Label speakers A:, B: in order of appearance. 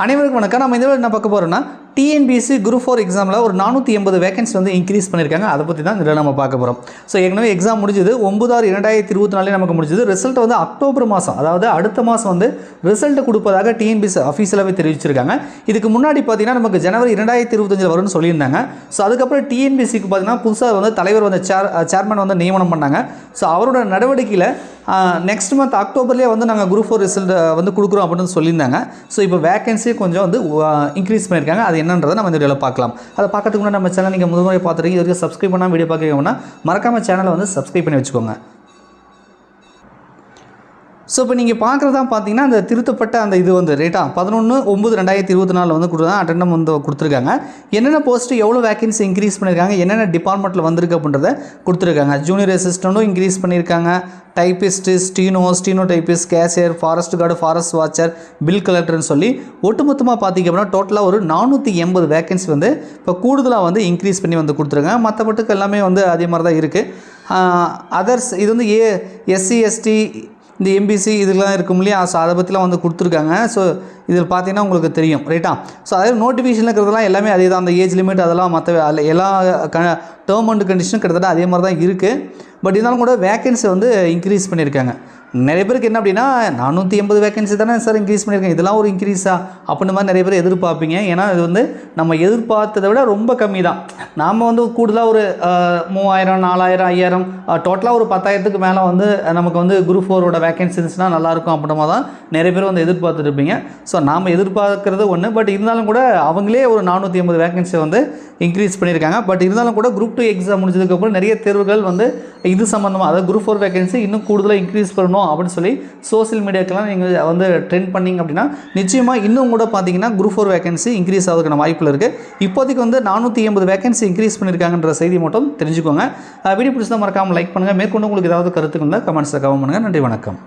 A: அனைவருக்கும் வணக்கம். நம்ம இந்த என்ன பார்க்க போகிறோம்னா டிஎன்பிஎஸ்சி குரூப் ஃபோர் எக்ஸாமில் ஒரு நானூற்றி எண்பது வேகன்சி வந்து இன்க்ரீஸ் பண்ணியிருக்காங்க. அதை பற்றி தான் இதில் நம்ம பார்க்க போகிறோம் ஸோ ஏற்கனவே எக்ஸாம் முடிஞ்சது. ஒன்பதாறு இரண்டாயிரத்தி இருபத்தி நாலே நமக்கு முடிஞ்சது. ரிசல்ட் வந்து அக்டோபர் மாதம் அதாவது அடுத்த மாதம் வந்து ரிசல்ட்டு கொடுப்பதாக டிஎன்பிஎஸ்சி அஃபீஷியலாகவே தெரிவிச்சிருக்காங்க. இதுக்கு முன்னாடி பார்த்தீங்கன்னா நமக்கு ஜனவரி இரண்டாயிரத்தி இருபத்தஞ்சில் வரும்னு சொல்லியிருந்தாங்க. ஸோ அதுக்கப்புறம் டிஎன்பிஎஸ்சிக்கு பார்த்தீங்கன்னா புதுசாக வந்து தலைவர் வந்து சேர் சேர்மன் வந்து நியமனம் பண்ணாங்க. ஸோ அவரோட நடவடிக்கையில் நெக்ஸ்ட் மந்த் அக்டோபர்லேயே வந்து நாங்கள் குரூப் ஃபோர் ரிசல்ட் வந்து கொடுக்குறோம் அப்படின்னு சொல்லியிருந்தாங்க. ஸோ இப்போ வேகன்சியை கொஞ்சம் வந்து இன்க்ரீஸ் பண்ணியிருக்காங்க. அது என்னன்றதை நம்ம இந்த வீடியோவில் பார்க்கலாம். அதை பார்க்கறதுக்கு முன்னாடி நம்ம சேனல் நீங்கள் முதல் முறை பார்த்துருக்கீங்க இது வரைக்கும் சப்ஸ்கிரைப் பண்ணால் வீடியோ பார்க்குறீங்கன்னா மறக்காமல் சேனலை வந்து சப்ஸ்கிரைப் பண்ணி வச்சுக்கோங்க. ஸோ இப்போ நீங்கள் பார்க்குறதா பார்த்தீங்கன்னா அந்த திருத்தப்பட்ட அந்த இது வந்து ரேட்டா பதினொன்று ஒம்பது ரெண்டாயிரத்தி இருபத்தி நாலில் வந்து கொடுத்தா அட்டெண்டம் வந்து கொடுத்துருக்காங்க. என்னென்ன போஸ்ட்டு எவ்வளோ வேகன்சி இன்க்ரீஸ் பண்ணியிருக்காங்க என்னென்ன டிபார்ட்மெண்ட்டில் வந்திருக்கு அப்படின்றத கொடுத்துருக்காங்க. ஜூனியர் அசிஸ்டண்ட்டும் இன்க்ரீஸ் பண்ணியிருக்காங்க. Typist steno steno typist cashier forest guard forest watcher bill கலெக்டர்னு சொல்லி ஒட்டுமொத்தமாக பார்த்தீங்க அப்படின்னா டோட்டலாக ஒரு நானூற்றி எண்பது வேகன்சி வந்து இப்போ கூடுதலாக வந்து இன்க்ரீஸ் பண்ணி வந்து கொடுத்துருக்காங்க. மற்றபட்டுக்கு எல்லாமே வந்து அதே மாதிரி தான் இருக்குது அதர்ஸ் இது வந்து ஏ எஸ்சி எஸ்டி இந்த எம்பிசி இதெல்லாம் இருக்கும் இல்லையா? ஸோ அதை பற்றிலாம் வந்து கொடுத்துருக்காங்க. ஸோ இதில் பார்த்தீங்கன்னா உங்களுக்கு தெரியும் ரைட்டா ஸோ அதாவது நோட்டிஃபிகேஷனில் இருக்கிறதுலாம் எல்லாமே அதே தான். அந்த ஏஜ் லிமிட் அதெல்லாம் மற்ற எல்லா க டேர்ம் அண்ட் கண்டிஷனும் கிட்டத்தட்ட அதே மாதிரி தான் இருக்குது பட் இருந்தாலும் கூட வேகன்சி வந்து இன்க்ரீஸ் பண்ணியிருக்காங்க. நிறைய பேருக்கு என்ன அப்படின்னா நானூற்றி எண்பது வேகன்சி தானே சார் இன்க்ரீஸ் பண்ணியிருக்கேன் இதெல்லாம் ஒரு இன்க்ரீஸா அப்படின்ற மாதிரி நிறைய பேர் எதிர்பார்ப்பீங்க. ஏன்னா இது வந்து நம்ம எதிர்பார்த்ததை விட ரொம்ப கம்மி தான். நாம் வந்து கூடுதலாக ஒரு மூவாயிரம் நாலாயிரம் ஐயாயிரம் டோட்டலாக ஒரு பத்தாயிரத்துக்கு மேலே வந்து நமக்கு வந்து குரூப் ஃபோரோட வேகன்சி இருந்துச்சுன்னா நல்லாயிருக்கும் அப்படின்ற தான் நிறைய பேர் வந்து எதிர்பார்த்துட்டு இருப்பீங்க. ஸோ நாம் எதிர்பார்க்கறது ஒன்று பட் இருந்தாலும் கூட அவங்களே ஒரு நானூற்றி ஐம்பது வேகன்சி வந்து இன்க்ரீஸ் பண்ணியிருக்காங்க. பட் இருந்தாலும் கூட குரூப் டூ எக்ஸாம் முடிஞ்சதுக்கப்புறம் நிறைய தேர்வுகள் வந்து இது சம்மந்தமாக அதாவது குரூப் ஃபோர் வேகன்சி இன்னும் கூடுதலாக இன்க்ரீஸ் பண்ணணும் அப்படின்னு சொல்லி சோஷியல் மீடியாக்கெல்லாம் நீங்கள் வந்து ட்ரெண்ட் பண்ணீங்க அப்படின்னா நிச்சயமாக இன்னும் கூட பார்த்தீங்கன்னா குரூப் ஃபோர் வேகன்சி இன்க்ரீஸ் ஆகிறதுக்கான வாய்ப்பில் இருக்குது இப்போதைக்கு வந்து நானூற்றி ஐம்பது வேகன்சி இன்க்ரீஸ் பண்ணியிருக்காங்கன்ற செய்தி மட்டும் தெரிஞ்சுக்கோங்க. வீடியோ பிடிச்சதான் மறக்காமல் லைக் பண்ணுங்கள் மேற்கொண்டு உங்களுக்கு ஏதாவது கருத்துக்கள் கமெண்ட்ஸில் கவனம் பண்ணுங்கள் நன்றி வணக்கம்.